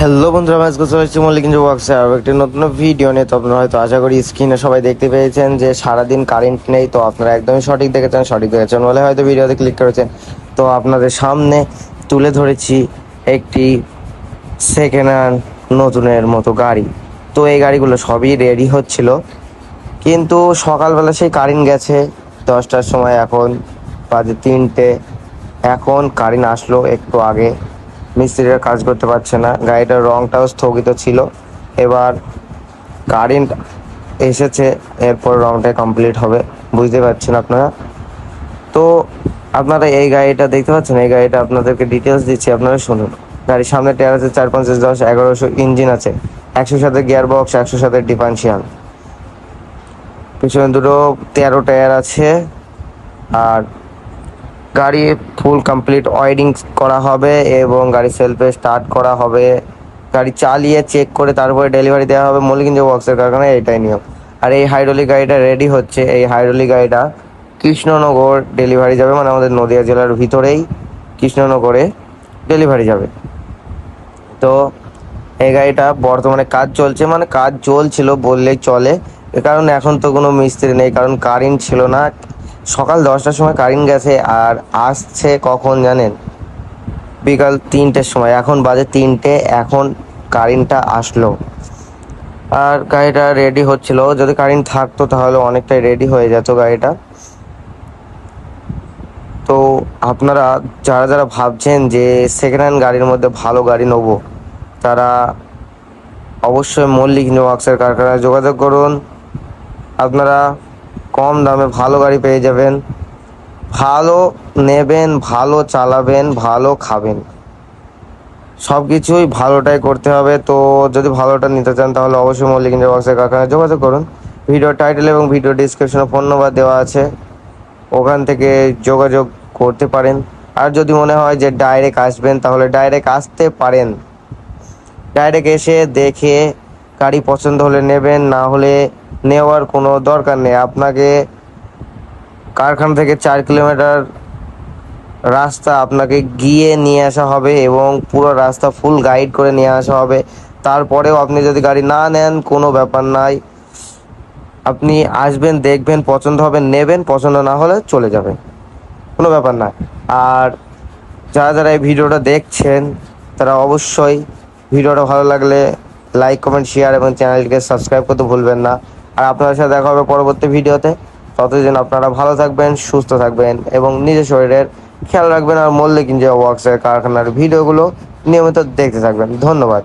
Hello বন্ধুরা মাছ গোসল হচ্ছে মল্লিক ইঞ্জু বক্সে আরও একটি নতুন ভিডিও নিয়ে। তো আপনারা হয়তো আশা করি স্ক্রিনে সবাই দেখতে পেয়েছেন যে সারাদিন কারেন্ট নেই। তো আপনারা একদমই সঠিক দেখেছেন সঠিক দেখেছেন বলে হয়তো ভিডিওতে ক্লিক করেছেন। তো আপনাদের সামনে তুলে ধরেছি একটি সেকেন্ড হ্যান্ড নতুনের মতো গাড়ি। তো এই গাড়িগুলো সবই রেডি হচ্ছিল। কিন্তু সকালবেলা সেই কারেন্ট গেছে। দশটার সময় এখন বাজে তিনটে। এখন কারেন্ট আসলো একটু আগে। মিস্ত্রিরা কাজ করতে পারছে না। গাড়িটার রংটাও স্থগিত ছিল। এবার কারেন্ট এসেছে, এরপর রংটা কমপ্লিট হবে। বুঝতে পারছেন আপনারা? তো আপনারা এই গাড়িটা দেখতে পাচ্ছেন? এই গাড়িটা আপনাদেরকে ডিটেলস দিচ্ছি, আপনারা শুনুন। গাড়ির সামনে টায়ার আছে চার পঞ্চাশ, দশ, এগারোশো ইঞ্জিন আছে। একশো সাথে গিয়ার বক্স একশো সাথে ডিফারেন্সিয়াল পিছনে দুটো তেরো টায়ার আছে। আর গাড়ি ফুল কমপ্লিট ওয়ারিং করা হবে এবং গাড়ি সেলফে স্টার্ট করা হবে। গাড়ি চালিয়ে চেক করে তারপরে ডেলিভারি দেওয়া হবে মল্লিকগঞ্জ বক্সের কারখানায় এটাই নিয়ম। আর এই হাইড্রোলিক গাড়িটা রেডি হচ্ছে। এই হাইড্রোলিক গাড়িটা কৃষ্ণনগর ডেলিভারি যাবে মানে আমাদের নদিয়া জেলার ভিতরেই কৃষ্ণনগরে ডেলিভারি যাবে। তো এই গাড়িটা বর্তমানে কাজ চলছে মানে কাজ চলছিল বললেই চলে। কারণে এখন তো কোনো মিস্ত্রি নেই, কারণ কারেন্ট ছিল না। সকাল দশটার সময় কারেন্ট গেছে আর আসছে কখন জানেন? বিকাল তিনটের সময়, এখন বাজে তিনটে, এখন কারেন্টটা আসলো। আর গাড়িটা রেডি হচ্ছিল। যদি কারেন্ট থাকতো তাহলে অনেকটাই রেডি হয়ে যেত গাড়িটা। তো আপনারা, যারা যারা ভাবছেন যে সেকেন্ড হ্যান্ড গাড়ির মধ্যে ভালো গাড়ি নেব, তারা অবশ্যই মল্লিক নিউ ওয়ার্কসের কারখানায় যোগাযোগ করুন। আপনারা কম দামে ভালো গাড়ি পেয়ে যাবেন। ভালো নেবেন, ভালো চালাবেন, ভালো খাবেন। সব কিছুই ভালোটাই করতে হবে। তো যদি ভালোটা নিতে চান তাহলে অবশ্যই মল্লিক ইন্ডিয়া ওয়ার্কসের কারখানায় যোগাযোগ করুন। ভিডিও টাইটেল এবং ভিডিও ডিসক্রিপশনে ফোন নম্বর দেওয়া আছে। ওখান থেকে যোগাযোগ করতে পারেন। আর যদি মনে হয় যে ডাইরেক্ট আসবেন তাহলে ডাইরেক্ট আসতে পারেন। ডাইরেক্ট এসে দেখে গাড়ি পছন্দ হলে নেবেন, না হলে নেওয়ার কোনো দরকার নেই। আপনাকে কারখানা থেকে চার কিলোমিটার রাস্তা আপনাকে গিয়ে নিয়ে আসা হবে এবং পুরো রাস্তা ফুল গাইড করে নিয়ে আসা হবে। তারপরেও আপনি যদি গাড়ি না নেন, কোনো ব্যাপার নাই। আপনি আসবেন, দেখবেন, পছন্দ হবে, নেবেন, পছন্দ না হলে চলে যাবেন। কোনো ব্যাপার না। আর যারা যারা এই ভিডিওটা দেখছেন, তারা অবশ্যই ভিডিওটা ভালো লাগলে লাইক কমেন্ট শেয়ার এবং চ্যানেলটিকে সাবস্ক্রাইব করতে ভুলবেন না। আর আপনাদের সাথে দেখা হবে পরবর্তী ভিডিওতে। ততদিন আপনারা ভালো থাকবেন, সুস্থ থাকবেন এবং নিজের শরীরের খেয়াল রাখবেন আর মল্লিক ইঞ্জিয়া ওয়ার্কসের কারখানার ভিডিওগুলো নিয়মিত দেখতে থাকবেন। ধন্যবাদ।